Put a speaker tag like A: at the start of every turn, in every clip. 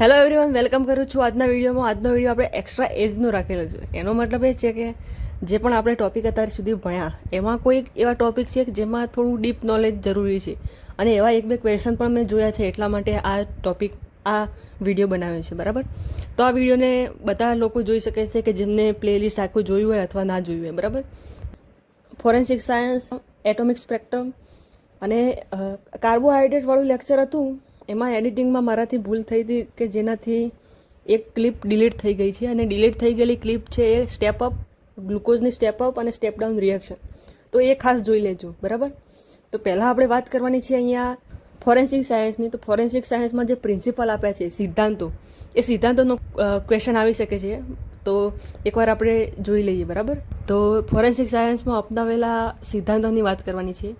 A: Hello everyone welcome કરું છું આજના વિડીયોમાં. આજનો વીડિયો આપણે એક્સ્ટ્રા એજનો રાખેલો છે. એનો મતલબ એ છે કે જે પણ આપણે ટોપિક અત્યાર સુધી ભણ્યા, એમાં કોઈ એવા ટોપિક છે કે જેમાં થોડું ડીપ નોલેજ જરૂરી છે. અને એવા એક બે ક્વેશ્ચન પણ મેં જોયા છે એટલા માટે આ ટોપિક આ વીડિયો બનાવ્યો છે, બરાબર? તો આ વિડીયોને બધા લોકો જોઈ શકે છે કે જેમને પ્લેલિસ્ટ આખું જોયું હોય અથવા ના જોયું હોય, બરાબર? ફોરેન્સિક સાયન્સ એટોમિક સ્પેક્ટ્રમ અને કાર્બોહાઈડ્રેટવાળું લેક્ચર હતું. એમાં એડિટિંગમાં મારાથી ભૂલ થઈ હતી કે જેનાથી એક ક્લિપ ડિલીટ થઈ ગઈ છે અને ડિલીટ થઈ ગયેલી ક્લિપ છે એ સ્ટેપ અપ ગ્લુકોઝની સ્ટેપ અપ અને સ્ટેપ ડાઉન રિએક્શન તો એ ખાસ જોઈ લેજો, બરાબર? તો પહેલાં આપણે વાત કરવાની છે અહીંયા ફોરેન્સિક સાયન્સની તો ફોરેન્સિક સાયન્સમાં જે પ્રિન્સિપલ આપ્યા છે, સિદ્ધાંતો, એ સિદ્ધાંતોનો ક્વેશ્ચન આવી શકે છે. તો એકવાર આપણે જોઈ લઈએ, બરાબર? તો ફોરેન્સિક સાયન્સમાં અપનાવેલા સિદ્ધાંતોની વાત કરવાની છે.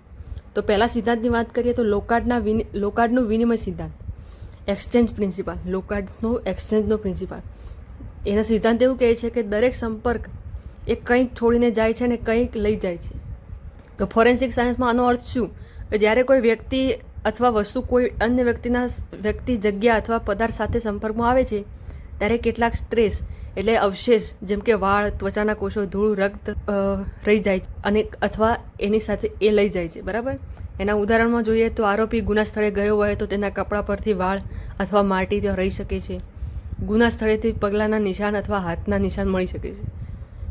A: તો પહેલાં સિદ્ધાંતની વાત કરીએ તો લોકાર્ડના વિનિ, લોકાર્ડનું વિનિમય સિદ્ધાંત. એક્સચેન્જ પ્રિન્સિપાલ લોકાર્ડનો એક્સચેન્જનો પ્રિન્સિપાલ એનો સિદ્ધાંત એવું કહે છે કે દરેક સંપર્ક એ કંઈક છોડીને જાય છે અને કંઈક લઈ જાય છે. તો ફોરેન્સિક સાયન્સમાં આનો અર્થ શું? કે જ્યારે કોઈ વ્યક્તિ અથવા વસ્તુ કોઈ અન્ય વ્યક્તિના વ્યક્તિ જગ્યા અથવા પદાર્થ સાથે સંપર્કમાં આવે છે, ત્યારે કેટલાક સ્ટ્રેસ એટલે અવશેષ જેમ કે વાળ, ત્વચાના કોષો, ધૂળ, રક્ત રહી જાય છે અને અથવા એની સાથે એ લઈ જાય છે. બરાબર? એના ઉદાહરણમાં જોઈએ તો આરોપી ગુના સ્થળે ગયો હોય તો તેના કપડા પરથી વાળ અથવા માટી ત્યાં રહી શકે છે. ગુના સ્થળેથી પગલાંના નિશાન અથવા હાથના નિશાન મળી શકે છે.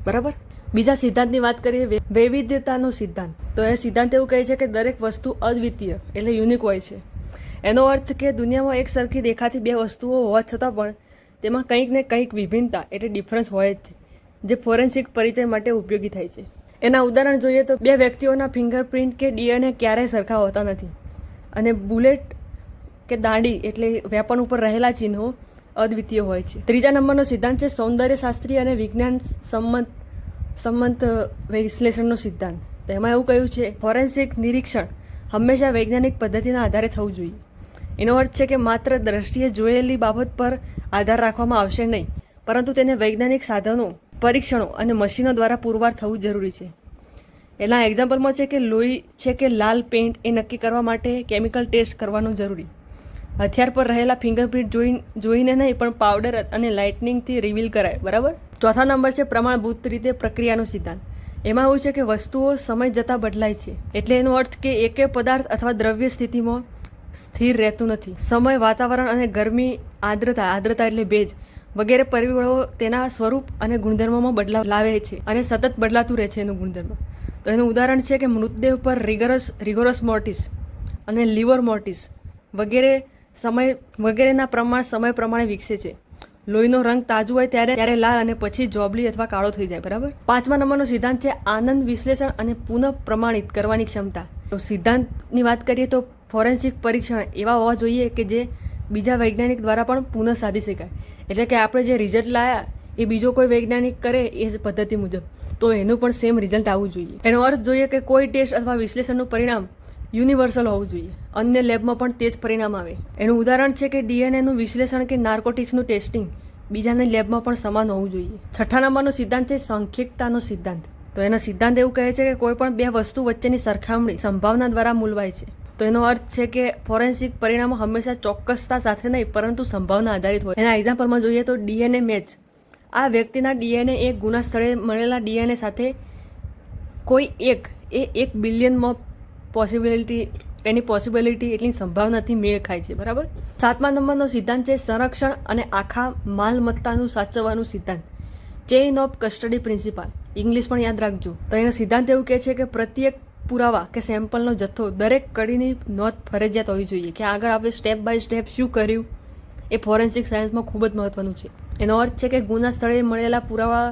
A: બરાબર? બીજા સિદ્ધાંતની વાત કરીએ વૈવિધ્યતાનો સિદ્ધાંત. તો એ સિદ્ધાંત એવું કહે છે કે દરેક વસ્તુ અદ્વિતીય એટલે યુનિક હોય છે. એનો અર્થ કે દુનિયામાં એક સરખી દેખાતી બે વસ્તુઓ હોવા છતાં પણ તેમાં કંઈક ને કંઈક વિભિન્નતા એટલે ડિફરન્સ હોય જ છે, જે ફોરેન્સિક પરિચય માટે ઉપયોગી થાય છે. એના ઉદાહરણ જોઈએ તો બે વ્યક્તિઓના ફિંગરપ્રિન્ટ કે ડીએનએ ક્યારેય સરખા હોતા નથી. અને બુલેટ કે દાંડી એટલે વેપન ઉપર રહેલા ચિહ્નો અદ્વિતીય હોય છે. ત્રીજા નંબરનો સિદ્ધાંત છે સૌંદર્ય શાસ્ત્રી અને વિજ્ઞાન સંમત સંમત વિશ્લેષણનો સિદ્ધાંત. એમાં એવું કહ્યું છે, ફોરેન્સિક નિરીક્ષણ હંમેશા વૈજ્ઞાનિક પદ્ધતિના આધારે થવું જોઈએ. એનો અર્થ છે કે માત્ર દ્રષ્ટિએ જોયેલી બાબત પર આધાર રાખવામાં આવશે નહીં, પરંતુ તેને વૈજ્ઞાનિક સાધનો પરીક્ષણો અને મશીનો દ્વારા પુરવાર થવું જરૂરી છે. એના એક્ઝામ્પલમાં છે કે લોહી છે કે લાલ પેઇન્ટ એ નક્કી કરવા માટે કેમિકલ ટેસ્ટ કરવાનું જરૂરી. હથિયાર પર રહેલા ફિંગરપ્રિન્ટ જોઈ, જોઈને નહીં, પણ પાવડર અને લાઇટનિંગથી રિવીલ કરાય, બરાબર? ચોથા નંબર છે પ્રમાણભૂત રીતે પ્રક્રિયાનો સિદ્ધાંત. એમાં એવું છે કે વસ્તુઓ સમય જતાં બદલાય છે. એટલે એનો અર્થ કે એકે પદાર્થ અથવા દ્રવ્ય સ્થિતિમાં સ્થિર રહેતું નથી. સમય, વાતાવરણ અને ગરમી આર્દ્રતા આર્દ્રતા એટલે ભેજ. વગેરે પરિબળો તેના સ્વરૂપ અને ગુણધર્મોમાં બદલાવ લાવે છે અને સતત બદલાતું રહે છે એનું ગુણધર્મ. તો એનું ઉદાહરણ છે કે મૃતદેહ પર રિગરસ રિગોરસ મોર્ટિસ અને લિવર મોર્ટિસ વગેરે સમય, વગેરેના પ્રમાણ સમય પ્રમાણે વિકસે છે. લોહીનો રંગ તાજું હોય ત્યારે ત્યારે લાલ અને પછી જોબલી અથવા કાળો થઈ જાય, બરાબર? પાંચમા નંબરનો સિદ્ધાંત છે આનંદ વિશ્લેષણ અને પુનઃ પ્રમાણિત કરવાની ક્ષમતા. તો સિદ્ધાંતની વાત કરીએ તો ફોરેન્સિક પરીક્ષણ એવા હોવા જોઈએ કે જે બીજા વૈજ્ઞાનિક દ્વારા પણ પુનઃ સાધી શકાય. એટલે કે આપણે જે રિઝલ્ટ લાયા, એ બીજો કોઈ વૈજ્ઞાનિક કરે એ પદ્ધતિ મુજબ. તો એનું પણ સેમ રિઝલ્ટ આવવું જોઈએ. એનો અર્થ જોઈએ કે કોઈ ટેસ્ટ અથવા વિશ્લેષણનું પરિણામ યુનિવર્સલ હોવું જોઈએ. અન્ય લેબમાં પણ તે જ પરિણામ આવે. એનું ઉદાહરણ છે કે ડીએનએનું વિશ્લેષણ કે નાર્કોટિક્સનું ટેસ્ટિંગ બીજાની લેબમાં પણ સમાન હોવું જોઈએ. છઠ્ઠા નંબરનો સિદ્ધાંત છે સાંખ્યિકતાનો સિદ્ધાંત. તો એનો સિદ્ધાંત એવું કહે છે કે કોઈ પણ બે વસ્તુ વચ્ચેની સરખામણી સંભાવના દ્વારા મૂલવાય છે. તો એનો અર્થ છે કે ફોરેન્સિક પરિણામો હંમેશા ચોક્કસતા સાથે નહીં, પરંતુ સંભાવના આધારિત હોય. એના એક્ઝામ્પલમાં જોઈએ તો ડીએનએ મેચ. આ વ્યક્તિના ડીએનએ એક ગુના સ્થળે મળેલા ડીએનએ સાથે કોઈ એક, એ એક બિલિયનમાં પોસિબિલિટી એની પોસિબિલિટી એટલી સંભાવનાથી મેળ ખાય છે, બરાબર? સાતમા નંબરનો સિદ્ધાંત છે સંરક્ષણ અને આખા માલમત્તાનું સાચવવાનું સિદ્ધાંત. Chain of custody principle English પણ યાદ રાખજો. તો એનો સિદ્ધાંત એવું કહે છે કે પ્રત્યેક પુરાવા કે સેમ્પલનો જથ્થો દરેક કડીની નોંધ ફરજિયાત હોવી જોઈએ કે આગળ આપણે સ્ટેપ બાય સ્ટેપ શું કર્યું, એ ફોરેન્સિક સાયન્સમાં ખૂબ જ મહત્વનું છે. એનો અર્થ છે કે ગુના સ્થળે મળેલા પુરાવા,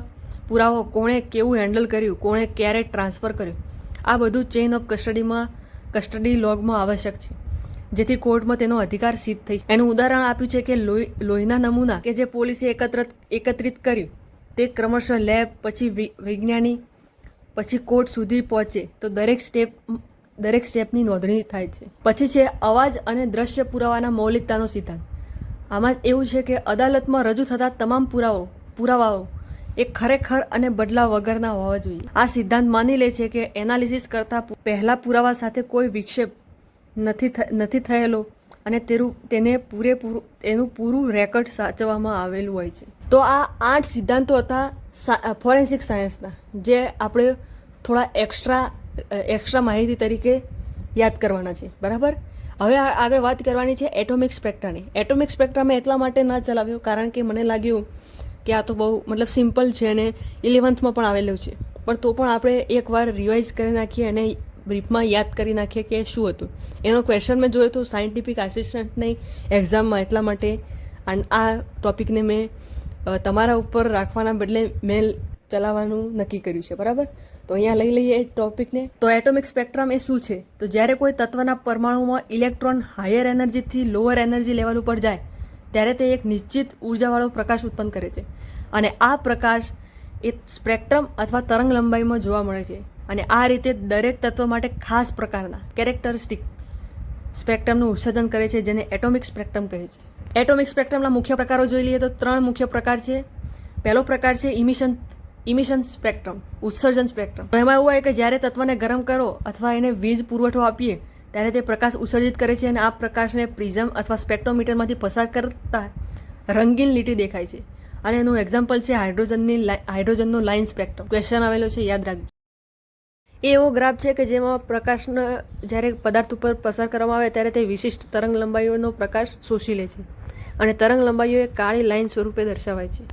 A: પુરાવો કોણે કેવું હેન્ડલ કર્યું, કોણે ક્યારે ટ્રાન્સફર કર્યું, આ બધું ચેઇન ઓફ કસ્ટડીમાં કસ્ટડી લોગમાં આવશ્યક છે, જેથી કોર્ટમાં તેનો અધિકાર સિદ્ધ થઈ એનું ઉદાહરણ આપ્યું છે કે લોહી, લોહીના નમૂના કે જે પોલીસે એકત્રિત એકત્રિત કર્યું, તે ક્રમશઃ લેબ, પછી વિજ્ઞાની પછી કોર્ટ સુધી પહોંચે તો દરેક સ્ટેપ, દરેક સ્ટેપની નોંધણી થાય છે. પછી છે અવાજ અને દ્રશ્ય પુરાવાના મૌલિકતાનો સિદ્ધાંત. આમાં એવું છે કે અદાલતમાં રજૂ થતા તમામ પુરાવો, પુરાવાઓ એ ખરેખર અને બદલાવ વગરના હોવા જોઈએ. આ સિદ્ધાંત માની લે છે કે એનાલિસિસ કરતા પહેલા પુરાવા સાથે કોઈ વિક્ષેપ નથી નથી થયેલો અને તેનું તેને પૂરેપૂરું એનું પૂરું રેકોર્ડ સાચવવામાં આવેલું હોય છે. તો આ આઠ સિદ્ધાંતો હતા ફોરેન્સિક સાયન્સના, જે આપણે થોડા એક્સ્ટ્રા એક્સ્ટ્રા માહિતી તરીકે યાદ કરવાના છે, બરાબર? હવે આગળ વાત કરવાની છે એટોમિક સ્પેક્ટ્રાની. એટોમિક સ્પેક્ટ્રા મેં એટલા માટે ના ચલાવ્યું, કારણ કે મને લાગ્યું કે આ તો બહુ, મતલબ સિમ્પલ છે અને ઇલેવન્થમાં પણ આવેલું છે. પણ તો પણ આપણે એકવાર રિવાઇઝ કરી નાખીએ અને બ્રીફમાં યાદ કરી નાખીએ કે શું હતું. એનો ક્વેશ્ચન મેં જોયો તો સાયન્ટિફિક આસિસ્ટન્ટની એક્ઝામમાં એટલા માટે, અને આ ટોપિકને મેં તમારા ઉપર રાખવાના બદલે મેં ચલાવવાનું નક્કી કર્યું છે, બરાબર? તો અહીંયા લઈ લઈએ એ ટોપિકને તો એટોમિક સ્પેક્ટ્રમ એ શું છે? તો જ્યારે કોઈ તત્વના પરમાણુમાં ઇલેક્ટ્રોન હાયર એનર્જીથી લોઅર એનર્જી લેવલ ઉપર જાય, ત્યારે તે એક નિશ્ચિત ઉર્જાવાળો પ્રકાશ ઉત્પન્ન કરે છે. અને આ પ્રકાશ એ સ્પેક્ટ્રમ અથવા તરંગ લંબાઈમાં જોવા મળે છે. અને આ રીતે દરેક તત્વ માટે ખાસ પ્રકારના કેરેક્ટરિસ્ટિક સ્પેક્ટ્રમનું ઉત્સર્જન કરે છે, જેને એટોમિક સ્પેક્ટ્રમ કહે છે. એટોમિક સ્પેક્ટ્રમના મુખ્ય પ્રકારો જોઈ લઈએ તો ત્રણ મુખ્ય પ્રકાર છે. પહેલો પ્રકાર છે ઇમિશન ઇમિશન સ્પેક્ટ્રમ ઉત્સર્જન સ્પેક્ટ્રમ એમાં એવું હોય કે જ્યારે તત્વને ગરમ કરો અથવા એને વીજ પુરવઠો આપીએ, ત્યારે તે પ્રકાશ ઉત્સર્જિત કરે છે અને આ પ્રકાશને પ્રિઝમ અથવા સ્પેક્ટ્રોમીટરમાંથી પસાર કરતા રંગીન લીટી દેખાય છે. અને એનું એક્ઝામ્પલ છે હાઇડ્રોજનની હાઇડ્રોજનનો લાઇન સ્પેક્ટ્રમ. ક્વેશ્ચન આવેલો છે, યાદ રાખજો. એવો ગ્રાફ છે કે જેમાં પ્રકાશનો જ્યારે પદાર્થ ઉપર પસાર કરવામાં આવે ત્યારે તે વિશિષ્ટ તરંગ લંબાઈઓનો પ્રકાશ શોષી લે છે. અને તરંગ લંબાઈઓ એ કાળી લાઇન સ્વરૂપે દર્શાવાય છે.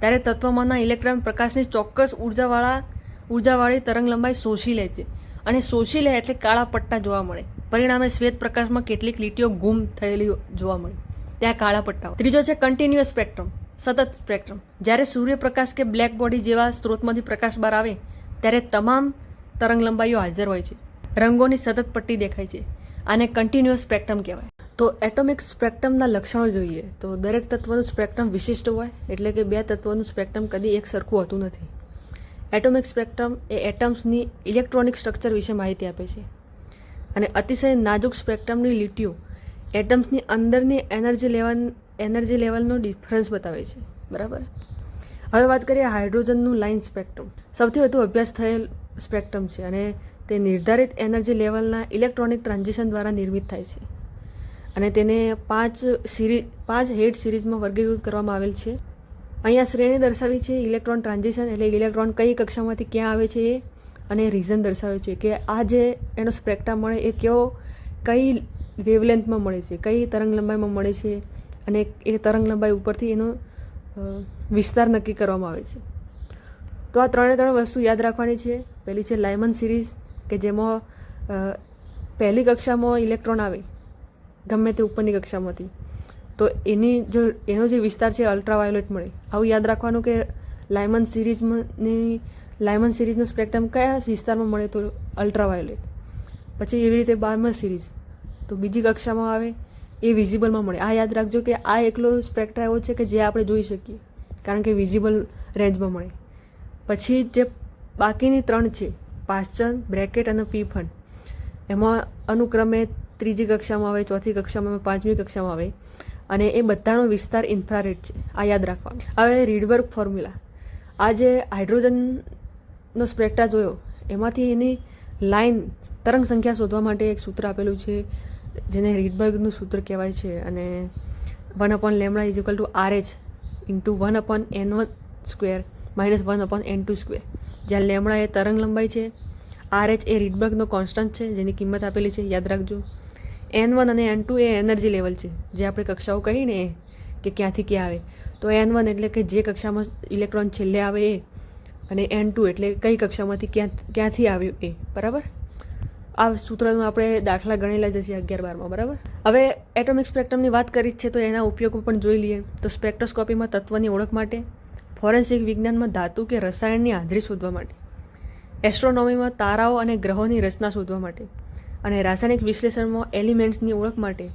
A: ત્યારે તત્વમાંના ઇલેક્ટ્રોન પ્રકાશની ચોક્કસ ઉર્જાવાળા, ઉર્જાવાળી તરંગ લંબાઈ શોષી લે છે. અને શોષી લે એટલે કાળા પટ્ટા જોવા મળે. પરિણામે શ્વેત પ્રકાશમાં કેટલીક લીટીઓ ગુમ થયેલી જોવા મળે. ત્યાં કાળા પટ્ટાઓ. ત્રીજો છે કન્ટિન્યુઅસ સ્પેક્ટ્રમ સતત સ્પેક્ટ્રમ જ્યારે સૂર્યપ્રકાશ કે બ્લેક બોડી જેવા સ્ત્રોતમાંથી પ્રકાશ બહાર આવે ત્યારે તમામ તરંગલંબાઈઓ હાજર હોય છે. રંગોની સતત પટ્ટી દેખાય છે આને કન્ટિન્યુઅસ સ્પેક્ટ્રમ કહેવાય. તો એટોમિક સ્પેક્ટ્રમના લક્ષણો જોઈએ તો દરેક તત્વનું સ્પેક્ટ્રમ વિશિષ્ટ હોય એટલે કે બે તત્વોનું સ્પેક્ટ્રમ કદી એક સરખું હોતું નથી. એટોમિક સ્પેક્ટ્રમ એ એટમ્સની ઇલેક્ટ્રોનિક સ્ટ્રક્ચર વિશે માહિતી આપે છે. અને અતિશય નાજુક સ્પેક્ટ્રમની લીટીઓ એટમ્સની અંદરની એનર્જી લેવલ એનર્જી લેવલનો ડિફરન્સ બતાવે છે. બરાબર? હવે વાત કરીએ હાઇડ્રોજનનું લાઇન સ્પેક્ટ્રમ. સૌથી વધુ અભ્યાસ થયેલ સ્પેક્ટ્રમ છે અને તે નિર્ધારિત એનર્જી લેવલના ઇલેક્ટ્રોનિક ટ્રાન્ઝિશન દ્વારા નિર્મિત થાય છે. અને તેને પાંચ સિરીઝ પાંચ હેડ સિરીઝમાં વર્ગીકૃત કરવામાં આવેલ છે. અહીંયા શ્રેણી દર્શાવી છે ઇલેક્ટ્રોન ટ્રાન્ઝિશન એટલે ઇલેક્ટ્રોન કઈ કક્ષામાંથી ક્યાં આવે છે અને રીઝન દર્શાવે છે કે આ જે એનો સ્પેક્ટ્રમ મળે એ કયો, કઈ વેવલેન્થમાં મળે છે, કઈ તરંગ લંબાઈમાં મળે છે અને એ તરંગ લંબાઈ ઉપરથી એનો વિસ્તાર નક્કી કરવામાં આવે છે. તો આ ત્રણે ત્રણ વસ્તુ યાદ રાખવાની છે. પહેલી છે લાયમન સિરીઝ કે જેમાં પહેલી કક્ષામાં ઇલેક્ટ્રોન આવે. ગમે તે ઉપરની કક્ષામાંથી. તો એની જો, એનો જે વિસ્તાર છે અલ્ટ્રાવાયોલેટ મળે. આવું યાદ રાખવાનું કે લાયમન સિરીઝની લાયમન સિરીઝનો સ્પેક્ટ્રમ કયા વિસ્તારમાં મળે તો અલ્ટ્રાવાયોલેટ પછી એવી રીતે બારમા સિરીઝ તો બીજી કક્ષામાં આવે, એ વિઝિબલમાં મળે. આ યાદ રાખજો કે આ એકલો સ્પેક્ટ્રા એવો છે કે જે આપણે જોઈ શકીએ. કારણ કે વિઝિબલ રેન્જમાં મળે. પછી જે બાકીની ત્રણ છે પાશ્ચન બ્રેકેટ અને પી ફંડ એમાં અનુક્રમે ત્રીજી કક્ષામાં આવે, ચોથી કક્ષામાં આવે, પાંચમી કક્ષામાં આવે અને એ બધાનો વિસ્તાર ઇન્ફ્રારેડ છે. આ યાદ રાખવાનું. હવે રીડબર્ગ ફોર્મ્યુલા આ જે હાઇડ્રોજનનો સ્પ્રેક્ટા જોયો, એમાંથી એની લાઇન તરંગ સંખ્યા શોધવા માટે એક સૂત્ર આપેલું છે, જેને રીડબર્ગનું સૂત્ર કહેવાય છે અને one upon lambda is equal to R H into one upon n one square minus one upon n two square જ્યાં લેમડા એ તરંગ લંબાઈ છે આર એચ એ રીડબર્ગનો કોન્સ્ટન્ટ છે, જેની કિંમત આપેલી છે, યાદ રાખજો. એન વન અને એન ટુ એ એનર્જી લેવલ છે. જે આપણે કક્ષાઓ કહીને કે ક્યાંથી ક્યાં આવે. તો એન વન એટલે કે જે કક્ષામાં ઇલેક્ટ્રોન છેલ્લે આવે એ અને એન ટુ એટલે કઈ કક્ષામાંથી ક્યાં, ક્યાંથી આવ્યું એ. બરાબર? આ સૂત્રનો આપણે દાખલા ગણેલા જ છે અગિયાર બારમાં બરાબર? હવે એટોમિક સ્પેક્ટ્રમની વાત કરી જ છે તો એના ઉપયોગો પણ જોઈ લઈએ. તો સ્પેક્ટ્રોસ્કોપીમાં તત્વની ઓળખ માટે ફોરેન્સિક વિજ્ઞાનમાં ધાતુ કે રસાયણની હાજરી શોધવા માટે એસ્ટ્રોનોમીમાં તારાઓ અને ગ્રહોની રચના શોધવા માટે અને રાસાયણિક વિશ્લેષણમાં એલિમેન્ટ્સની ઓળખ માટે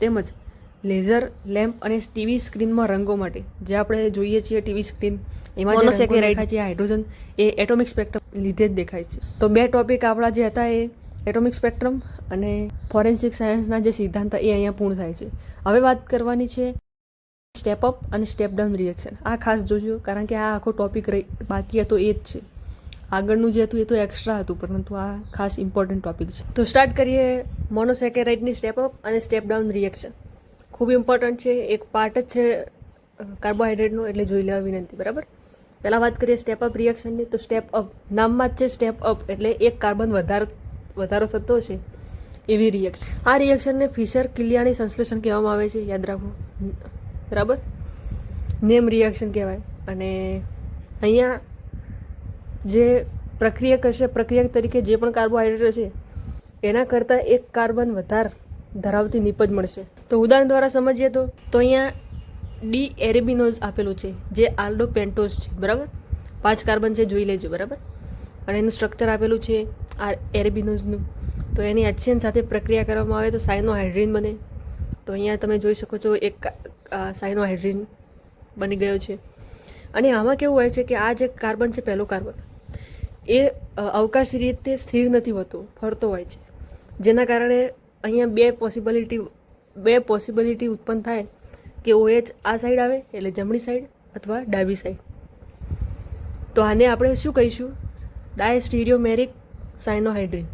A: તેમજ લેઝર લેમ્પ અને ટીવી સ્ક્રીનમાં રંગો માટે જે આપણે જોઈએ છીએ ટીવી સ્ક્રીન એમાં જે રંગો દેખાય છે હાઇડ્રોજન એ એટોમિક સ્પેક્ટ્રમ લીધે જ દેખાય છે. તો બે ટોપિક આપણા જે હતા એ એટોમિક સ્પેક્ટ્રમ અને ફોરેન્સિક સાયન્સના જે સિદ્ધાંત એ અહીંયા પૂર્ણ થાય છે. હવે વાત કરવાની છે સ્ટેપ અપ અને સ્ટેપ ડાઉન રિએક્શન. આ ખાસ જોજો, કારણ કે આ આખો ટોપિક રહી, બાકી હતો એ જ છે. આગળનું જે હતું એ તો એક્સ્ટ્રા હતું, પરંતુ આ ખાસ ઇમ્પોર્ટન્ટ ટોપિક છે. તો સ્ટાર્ટ કરીએ મોનોસેકેરાઇડની સ્ટેપ અપ અને સ્ટેપ ડાઉન રિએક્શન ખૂબ ઇમ્પોર્ટન્ટ છે, એક પાર્ટ જ છે કાર્બોહાઈડ્રેટનો એટલે જોઈ લેવા વિનંતી, બરાબર? પહેલાં વાત કરીએ સ્ટેપ અપ રિએક્શનની તો સ્ટેપ અપ નામમાં જ છે સ્ટેપ અપ એટલે એક કાર્બન વધારો વધારો થતો છે એવી રિએક્શન આ રિએક્શનને ફિશર કિલિયાની સંશ્લેષણ કહેવામાં આવે છે, યાદ રાખવું બરાબર? નેમ રિએક્શન કહેવાય. અને અહીંયા જે પ્રક્રિયક હશે, પ્રક્રિયક તરીકે જે પણ કાર્બોહાઈડ્રેટ હશે, એના કરતાં એક કાર્બન વધારે ધરાવતી નિપજ મળશે. તો ઉદાહરણ દ્વારા સમજીએ તો તો અહીંયા ડી એરેબિનોઝ આપેલું છે, જે આલ્ડો પેન્ટોઝ છે. બરાબર? પાંચ કાર્બન છે, જોઈ લેજો. બરાબર? અને એનું સ્ટ્રક્ચર આપેલું છે આ એરેબિનોઝનું તો એની એચસીએન સાથે પ્રક્રિયા કરવામાં આવે તો સાયનોહાઇડ્રીન બને. તો અહીંયા તમે જોઈ શકો છો એક સાયનોહાઇડ્રીન બની ગયો છે. અને આમાં કેવું હોય છે કે આ જે કાર્બન છે પહેલો કાર્બન, એ અવકાશી રીતે સ્થિર નથી હોતો, ફરતો હોય છે. જેના કારણે અહીંયા બે પોસિબિલિટી બે પોસિબિલિટી ઉત્પન્ન થાય કે ઓએચ આ સાઈડ આવે, એટલે જમણી સાઈડ અથવા ડાબી સાઈડ તો આને આપણે શું કહીશું? ડાયસ્ટીરિયોમેરિક સાયનોહાઇડ્રીન.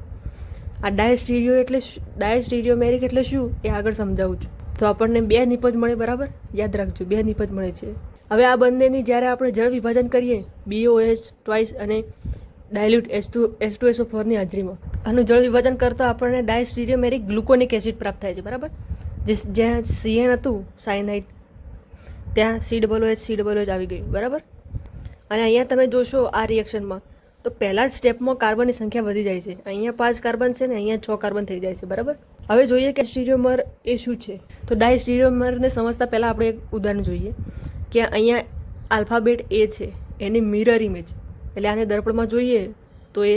A: આ ડાયસ્ટીરિયો એટલે ડાયસ્ટીરિયોમેરિક એટલે શું એ આગળ સમજાવું છું. તો આપણને બે નિપજ મળે બરાબર? યાદ રાખજો, બે નિપજ મળે છે. હવે આ બંનેની જ્યારે આપણે જળ વિભાજન કરીએ બીઓએચ ટ્વાઇસ અને dilute H two H two SO ફોરની હાજરીમાં. આનું જળ વિભાજન કરતાં આપણને ડાયસ્ટીરિયોમેરિક ગ્લુકોનિક એસિડ પ્રાપ્ત થાય છે, બરાબર? જે જ્યાં સીએન હતું સાયનાઇટ ત્યાં C double H C double H આવી ગયું, બરાબર? અને અહીંયા તમે જોશો આ રિએક્શનમાં તો પહેલા જ સ્ટેપમાં કાર્બનની સંખ્યા વધી જાય છે. અહીંયા પાંચ કાર્બન છે ને અહીંયા છ કાર્બન થઈ જાય છે, બરાબર? હવે જોઈએ કે સ્ટીરિયોમર એ શું છે? તો ડાય સ્ટીરિયોમરને સમજતા પહેલાં આપણે એક ઉદાહરણ જોઈએ કે અહીંયા આલ્ફાબેટ એ છે, એની મિરર ઇમેજ એટલે આને દર્પણમાં જોઈએ તો એ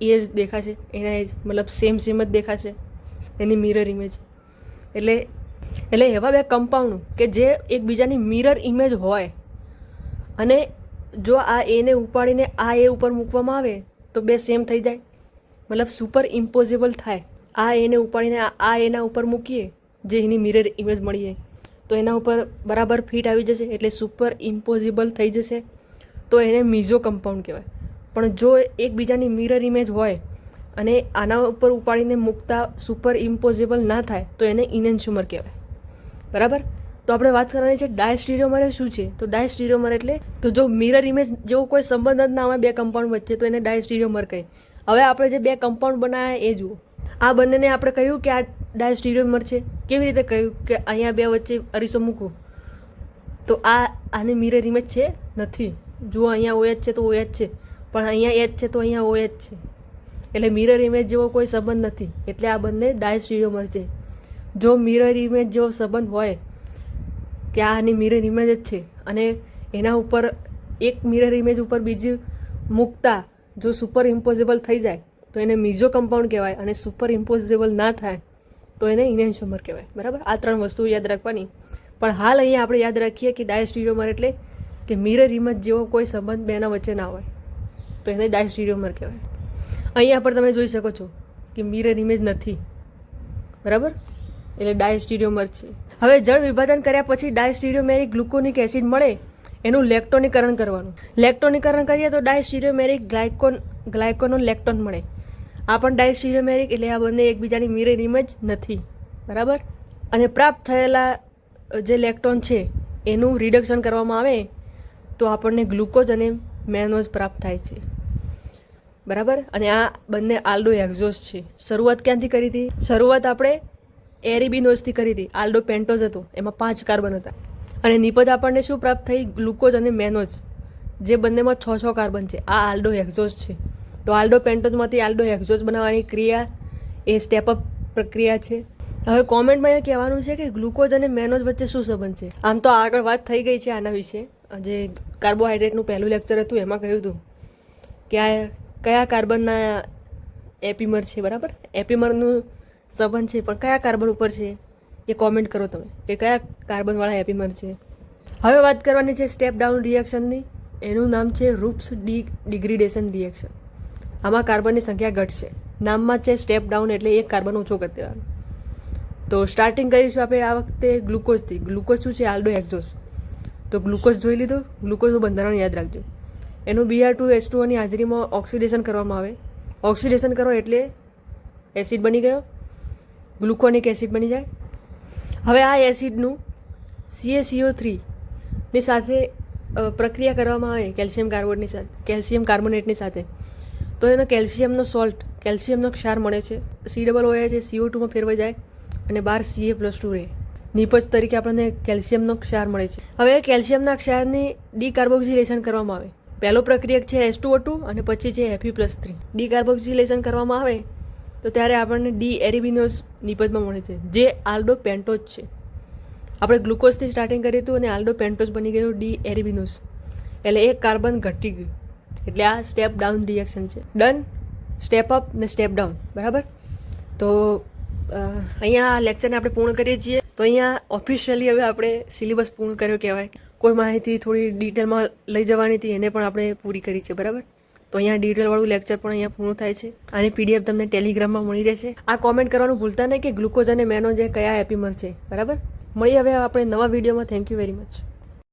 A: એ જ દેખાશે, એના એ જ, મતલબ સેમ સેમ જ દેખાશે, એની મિરર ઇમેજ એટલે એટલે એવા બે કમ્પાઉન્ડ કે જે એકબીજાની મિરર ઇમેજ હોય અને જો આ એને ઉપાડીને આ એ ઉપર મૂકવામાં આવે, તો બે સેમ થઈ જાય. મતલબ સુપર ઇમ્પોઝિબલ થાય. આ એને ઉપાડીને આ- એના ઉપર મૂકીએ, જે એની મિરર ઇમેજ મળીએ તો એના ઉપર બરાબર ફિટ આવી જશે, એટલે સુપર ઇમ્પોઝિબલ થઈ જશે. તો એને મિઝો કમ્પાઉન્ડ કહેવાય. પણ જો એકબીજાની મિરર ઇમેજ હોય, અને આના ઉપર ઉપાડીને મૂકતા સુપર ઇમ્પોઝિબલ ના થાય, તો એને ઇનેન્સ્યુમર કહેવાય. બરાબર? તો આપણે વાત કરવાની છે ડાયસ્ટીરિયોમર એ શું છે? તો ડાયસ્ટીરિયોમર એટલે તો જો મિરર ઇમેજ જેવો કોઈ સંબંધ જ ના હોય બે કમ્પાઉન્ડ વચ્ચે, તો એને ડાયસ્ટીરિયોમર કહે. હવે આપણે જે બે કમ્પાઉન્ડ બનાવ્યા એ જુઓ. આ બંનેને આપણે કહ્યું કે આ ડાયસ્ટીરિયોમર છે. કેવી રીતે કહ્યું? કે અહીંયા બે વચ્ચે અરીસો મૂકું. તો આ, આની મિરર ઇમેજ છે? નથી. જુઓ, અહીંયા ઓએચ છે તો ઓએચ છે. પણ અહીંયા જ છે તો અહીંયા ઓએચ છે. એટલે મિરર ઇમેજ જેવો કોઈ સંબંધ નથી. એટલે આ બંને ડાયસ્ટીરિયોમર છે. જો મિરર ઇમેજ જેવો સંબંધ હોય કે આની મિરર ઇમેજ જ છે. અને એના ઉપર એક મિરર ઇમેજ ઉપર બીજી મૂકતા જો સુપર ઇમ્પોઝિબલ થઈ જાય, તો એને મિઝો કમ્પાઉન્ડ કહેવાય અને સુપર ઇમ્પોઝિબલ ના થાય, તો એને ઇનેન્શોમર કહેવાય. બરાબર? આ ત્રણ વસ્તુ યાદ રાખવાની. પણ હાલ અહીંયા આપણે યાદ રાખીએ કે ડાયસ્ટીરિયોમર એટલે કે મિરર ઇમેજ જેવો કોઈ સંબંધ બેના વચ્ચે ના હોય, તો એને ડાયસ્ટીરિયોમર કહેવાય. અહીંયા પર તમે જોઈ શકો છો કે મિરર ઇમેજ નથી. બરાબર? એટલે ડાયસ્ટીરિયોમર છે હવે જળ વિભાજન કર્યા પછી ડાયસ્ટીરિયોમેરિક ગ્લુકોનિક એસિડ મળે એનું લેક્ટોનીકરણ કરવાનું. લેક્ટોનીકરણ કરીએ તો ડાયસ્ટીરિયોમેરિક ગ્લાયકોન ગ્લાયકોનો લેક્ટોન મળે. આ પણ ડાયસ્ટીરિયોમેરિક એટલે આ બંને એકબીજાની મિરર ઇમેજ નથી. બરાબર? અને પ્રાપ્ત થયેલા જે લેક્ટોન છે, એનું રિડક્શન કરવામાં આવે તો આપણને ગ્લુકોઝ અને મેનોઝ પ્રાપ્ત થાય છે. બરાબર? અને આ બંને આલ્ડો એક્ઝોસ છે. શરૂઆત ક્યાંથી કરી હતી? શરૂઆત આપણે એરિબિનોઝથી કરી હતી. આલ્ડો પેન્ટોઝ હતો. એમાં પાંચ કાર્બન હતા અને નિપજ આપણને શું પ્રાપ્ત થઈ? ગ્લુકોઝ અને મેનોઝ. જે બંનેમાં છ છ કાર્બન છે આ આલ્ડો એક્ઝોસ છે. તો આલ્ડો પેન્ટોઝમાંથી આલ્ડો એક્ઝોસ બનાવવાની ક્રિયા એ સ્ટેપ અપ પ્રક્રિયા છે. હવે કોમેન્ટમાં એ કહેવાનું છે કે ગ્લુકોઝ અને મેનોઝ વચ્ચે શું સંબંધ છે? આમ તો આગળ વાત થઈ ગઈ છે આના વિશે. જે કાર્બોહાઈડ્રેટનું પહેલું લેક્ચર હતું, એમાં કહ્યું હતું કે આ કયા કાર્બનના એપીમર છે, બરાબર? એપીમરનું સંબંધ છે, પણ કયા કાર્બન ઉપર છે એ કોમેન્ટ કરો તમે, કે કયા કાર્બનવાળા એપીમર છે. હવે વાત કરવાની છે સ્ટેપ ડાઉન રિએક્શનની એનું નામ છે રૂપ્સ ડી ડિગ્રીડેશન રિએક્શન આમાં કાર્બનની સંખ્યા ઘટશે નામમાં છે સ્ટેપ ડાઉન એટલે એક કાર્બન ઓછો કરી દેવાનો. તો સ્ટાર્ટિંગ કરીશું આપણે આ વખતે ગ્લુકોઝથી ગ્લુકોઝ શું છે? આલ્ડો એક્ઝોસ તો ગ્લુકોઝ જોઈ લીધો? ગ્લુકોઝનું બંધારણ યાદ રાખજો. એનું બીઆર ટુ એસ ટુઓની હાજરીમાં ઓક્સિડેશન કરવામાં આવે. ઓક્સિડેશન કરો એટલે એસિડ બની ગયો. ગ્લુકોનિક એસિડ બની જાય. હવે આ એસિડનું સીએસીઓ થ્રીની સાથે પ્રક્રિયા કરવામાં આવે કેલ્શિયમ કાર્બોનેટની સાથે, કેલ્શિયમ કાર્બોનેટની સાથે. તો એનો કેલ્શિયમનો સોલ્ટ કેલ્શિયમનો ક્ષાર મળે છે. સી ડબલ ઓએ છે સીઓ ટુમાં ફેરવાઈ જાય અને બાર સીએ પ્લસ ટુ રહે. નિપજ તરીકે આપણને કેલ્શિયમનો ક્ષાર મળે છે. હવે કેલ્શિયમના ક્ષારની ડીકાર્બોક્સિલેશન કરવામાં આવે. પહેલો પ્રક્રિયક છે એસ ટુ અને પછી છે એફી પ્લસ થ્રી ડીકાર્બોક્સિલેશન કરવામાં આવે તો ત્યારે આપણને ડી એરિબિનોઝ નિપજમાં મળે છે, જે આલ્ડો પેન્ટોઝ છે. આપણે ગ્લુકોઝથી સ્ટાર્ટિંગ કર્યું હતું અને આલ્ડો પેન્ટોઝ બની ગયો ડી એરિબિનોઝ. એટલે એક કાર્બન ઘટી ગયું. એટલે આ સ્ટેપ ડાઉન રિએક્શન છે. ડન સ્ટેપ અપ ને સ્ટેપ ડાઉન બરાબર? તો અહીંયા આ લેક્ચરને આપણે પૂર્ણ કરીએ છીએ. તો અહીંયા ઓફિશિયલી હવે આપણે સિલેબસ પૂર્ણ કર્યો કહેવાય. કોઈ માહિતી થોડી ડિટેલમાં લઈ જવાની હતી, એને પણ આપણે પૂરી કરી છે. બરાબર? તો અહીંયા ડિટેલવાળું લેક્ચર પણ અહીંયા પૂરું થાય છે. આની પીડીએફ તમને ટેલિગ્રામમાં મળી રહેશે. આ કોમેન્ટ કરવાનું ભૂલતા નહીં કે ગ્લુકોઝ અને મેનો જે કયા એપી મળશે બરાબર? મળી હવે આપણે નવા વિડીયોમાં થેન્ક યુ વેરી મચ